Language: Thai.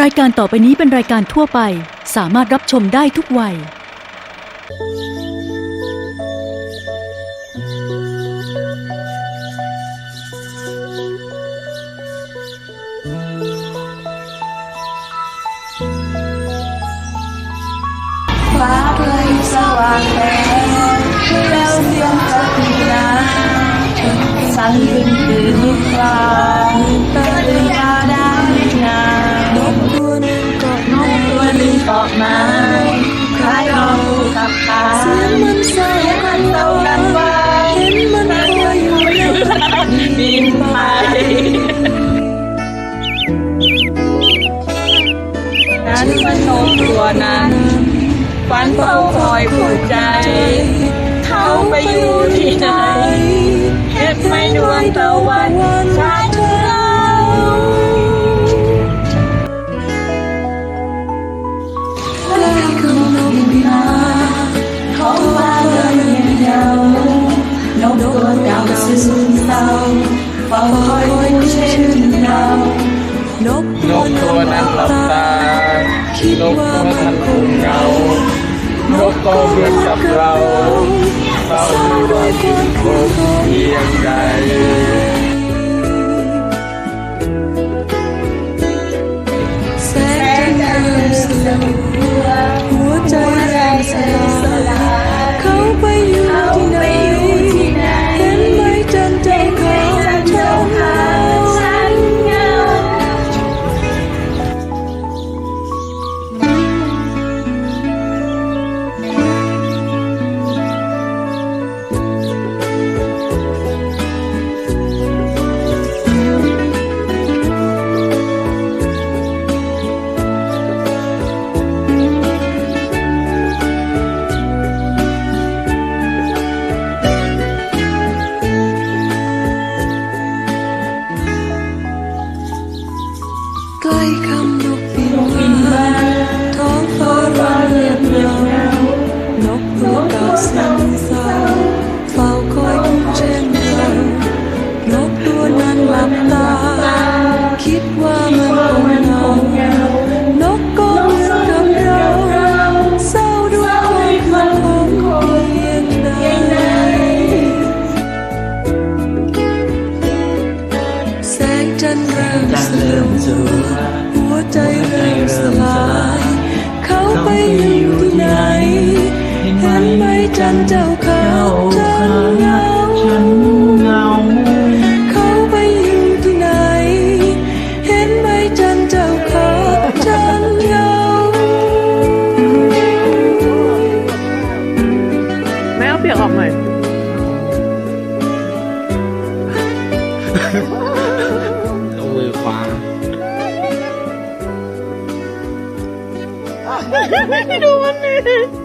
รายการต่อไปนี้เป็นรายการทั่วไป สามารถรับชมได้ทุกวัย ฟ้าเคยสว่างแล้ว บินไป นั้นมันนกตัวนั้นฝันเฝ้าคอยผูกใจ เขาไปอยู่ที่ไหนเห็นไหม่ดวงตะวันชัดเรา เฝ้าคอยผู้เช่นเรานกนกตัวนั้นหลับตานกตัวนั้นคงเหงานกตัวเหมือนกับเราเราดูว่าคงเพียงใด คิดว่ามันคงเหง มสลัวหัวใจเริ่มสลายเขาไปอยู่ที่ไหนเห็นไหมจันทร์เจ้าเขาฉันเงาเขาไปอยู่ที่ไหนเห็นไหมจันทร์เจ้าเขาฉันเงาแม่เอาเปียกออกหน่อย ดูมันนี่